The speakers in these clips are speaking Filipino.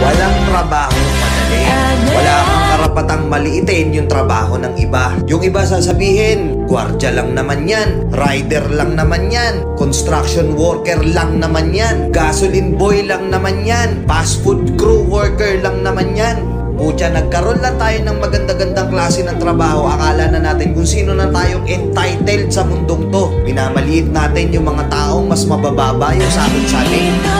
Walang trabaho madali. Wala kang karapatang maliitin yung trabaho ng iba. Yung iba sasabihin, gwardya lang naman yan, rider lang naman yan, construction worker lang naman yan, gasoline boy lang naman yan, fast food crew worker lang naman yan. Pucha, nagkaroon lang tayo ng maganda-gandang klase ng trabaho. Akala na natin kung sino na tayong entitled sa mundong to. Minamaliit natin yung mga taong mas mabababa yung sahod sa atin.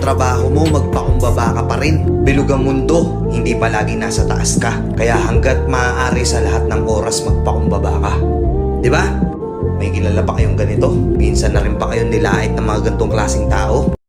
trabaho mo, magpakumbaba ka pa rin. Bilog ang mundo, hindi palagi nasa taas ka. Kaya hanggat maaari sa lahat ng oras, magpakumbaba ka. Ba? May kilala pa kayong ganito. Minsan na rin pa kayong nilait ng mga gantong klaseng tao.